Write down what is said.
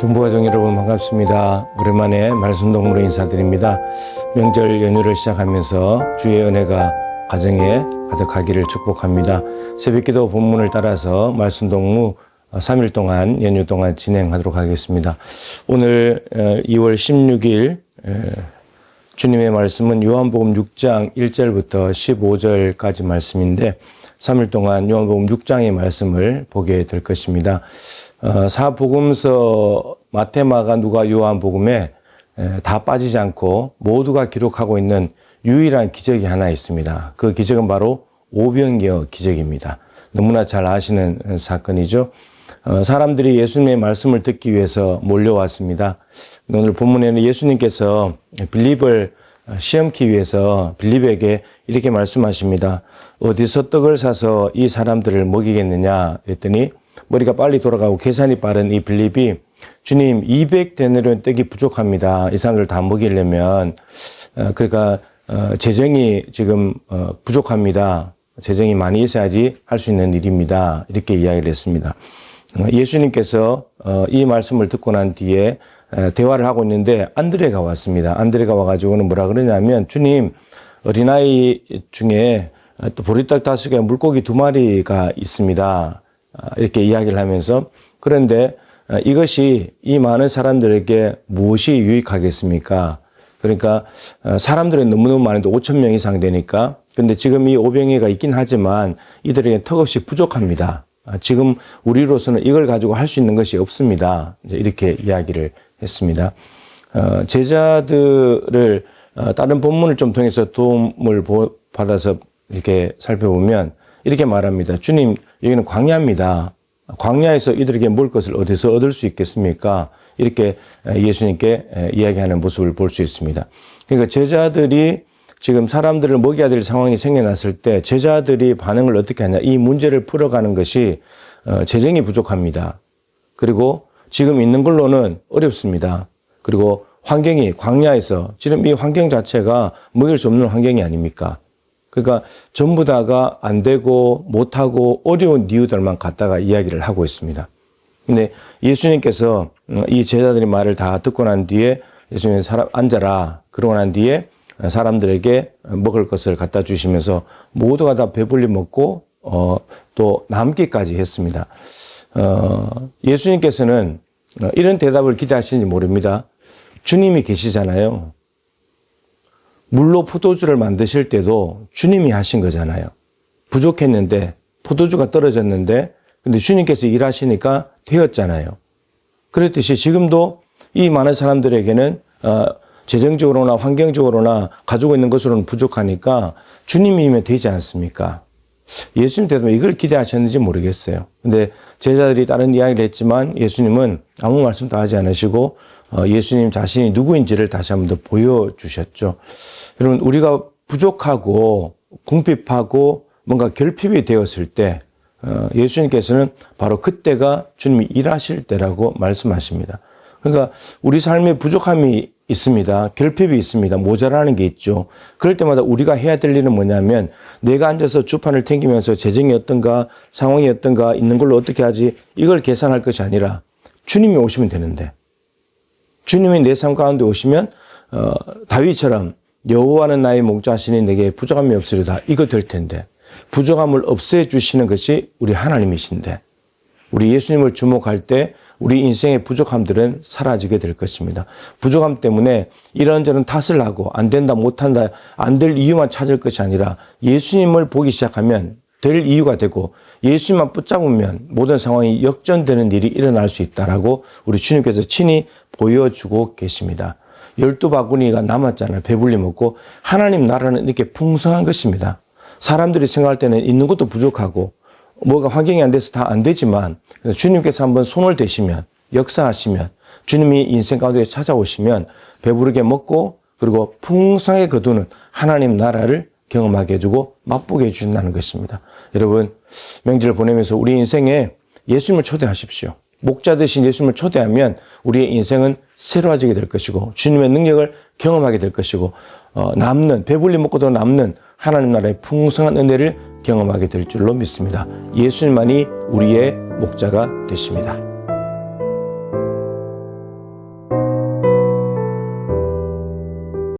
동부가정 여러분 반갑습니다. 오랜만에 말씀동무로 인사드립니다. 명절 연휴를 시작하면서 주의 은혜가 가정에 가득하기를 축복합니다. 새벽기도 본문을 따라서 말씀동무 3일 동안 연휴 동안 진행하도록 하겠습니다. 오늘 2월 16일 주님의 말씀은 요한복음 6장 1절부터 15절까지 말씀인데 3일 동안 요한복음 6장의 말씀을 보게 될 것입니다. 어, 사복음서 마테마가 누가 요한복음에 다 빠지지 않고 모두가 기록하고 있는 유일한 기적이 하나 있습니다. 그 기적은 바로 오병이어 기적입니다. 너무나 잘 아시는 사건이죠. 어, 사람들이 예수님의 말씀을 듣기 위해서 몰려왔습니다. 오늘 본문에는 예수님께서 빌립을 시험기 위해서 빌립에게 이렇게 말씀하십니다. 어디서 떡을 사서 이 사람들을 먹이겠느냐 그랬더니 머리가 빨리 돌아가고 계산이 빠른 이 빌립이 주님 200데나리온 떡이 부족합니다. 이 사람들 다 먹이려면 어, 그러니까 어, 재정이 지금 어, 부족합니다. 재정이 많이 있어야지 할 수 있는 일입니다. 이렇게 이야기를 했습니다. 예수님께서 이 말씀을 듣고 난 뒤에 대화를 하고 있는데 안드레가 왔습니다. 안드레가 와가지고는 뭐라 그러냐면 주님 어린아이 중에 또 보리떡 다섯 개 물고기 두 마리가 있습니다. 아, 이렇게 이야기를 하면서 그런데 아, 이것이 이 많은 사람들에게 무엇이 유익하겠습니까? 그러니까 아, 사람들은 너무너무 많은데 5천 명 이상 되니까 근데 지금 이 오병이가 있긴 하지만 이들에게 턱없이 부족합니다. 지금 우리로서는 이걸 가지고 할 수 있는 것이 없습니다. 이렇게 이야기를 했습니다. 어, 제자들을 어, 다른 본문을 좀 통해서 도움을 받아서 이렇게 살펴보면 이렇게 말합니다. 주님, 여기는 광야입니다. 광야에서 이들에게 먹을 것을 어디서 얻을 수 있겠습니까? 이렇게 예수님께 이야기하는 모습을 볼 수 있습니다. 그러니까 제자들이 지금 사람들을 먹여야 될 상황이 생겨났을 때 제자들이 반응을 어떻게 하냐. 이 문제를 풀어가는 것이 어, 재정이 부족합니다. 그리고 지금 있는 걸로는 어렵습니다. 그리고 환경이 광야에서 지금 이 환경 자체가 먹일 수 없는 환경이 아닙니까? 그러니까 전부 다가 안 되고 못하고 어려운 이유들만 갖다가 이야기를 하고 있습니다. 근데 예수님께서 이 제자들의 말을 다 듣고 난 뒤에 예수님 사람 앉아라. 그러고 난 뒤에 사람들에게 먹을 것을 갖다 주시면서 모두가 다 배불리 먹고 어, 또 남기까지 했습니다. 어, 예수님께서는 이런 대답을 기대하시는지 모릅니다. 주님이 계시잖아요. 물로 포도주를 만드실 때도 주님이 하신 거잖아요. 부족했는데 포도주가 떨어졌는데 근데 주님께서 일하시니까 되었잖아요. 그렇듯이 지금도 이 많은 사람들에게는 어, 재정적으로나 환경적으로나 가지고 있는 것으로는 부족하니까 주님이면 되지 않습니까? 예수님 때도 이걸 기대하셨는지 모르겠어요. 근데 제자들이 다른 이야기를 했지만 예수님은 아무 말씀도 하지 않으시고 어, 예수님 자신이 누구인지를 다시 한 번 더 보여주셨죠. 여러분, 우리가 부족하고 궁핍하고 뭔가 결핍이 되었을 때 어, 예수님께서는 바로 그때가 주님이 일하실 때라고 말씀하십니다. 그러니까 우리 삶에 부족함이 있습니다. 결핍이 있습니다. 모자라는 게 있죠. 그럴 때마다 우리가 해야 될 일은 뭐냐면 내가 앉아서 주판을 튕기면서 재정이 어떤가 상황이 어떤가 있는 걸로 어떻게 하지 이걸 계산할 것이 아니라 주님이 오시면 되는데 주님이 내 삶 가운데 오시면 어, 다윗처럼 여호와는 나의 목자시니 내게 부족함이 없으리다 이거 될 텐데 부족함을 없애 주시는 것이 우리 하나님이신데 우리 예수님을 주목할 때 우리 인생의 부족함들은 사라지게 될 것입니다. 부족함 때문에 이런저런 탓을 하고 안 된다, 못한다, 안 될 이유만 찾을 것이 아니라 예수님을 보기 시작하면 될 이유가 되고 예수님만 붙잡으면 모든 상황이 역전되는 일이 일어날 수 있다라고 우리 주님께서 친히 보여주고 계십니다. 열두 바구니가 남았잖아요. 배불리 먹고 하나님 나라는 이렇게 풍성한 것입니다. 사람들이 생각할 때는 있는 것도 부족하고 뭐가 환경이 안 돼서 다 안 되지만 주님께서 한번 손을 대시면 역사하시면 주님이 인생 가운데 찾아오시면 배부르게 먹고 그리고 풍성하게 거두는 하나님 나라를 경험하게 해주고 맛보게 해준다는 것입니다. 여러분 명절을 보내면서 우리 인생에 예수님을 초대하십시오. 목자 되신 예수님을 초대하면 우리의 인생은 새로워지게 될 것이고 주님의 능력을 경험하게 될 것이고 어, 남는 배불리 먹고도 남는 하나님 나라의 풍성한 은혜를 경험하게 될 줄로 믿습니다. 예수님만이 우리의 목자가 되십니다.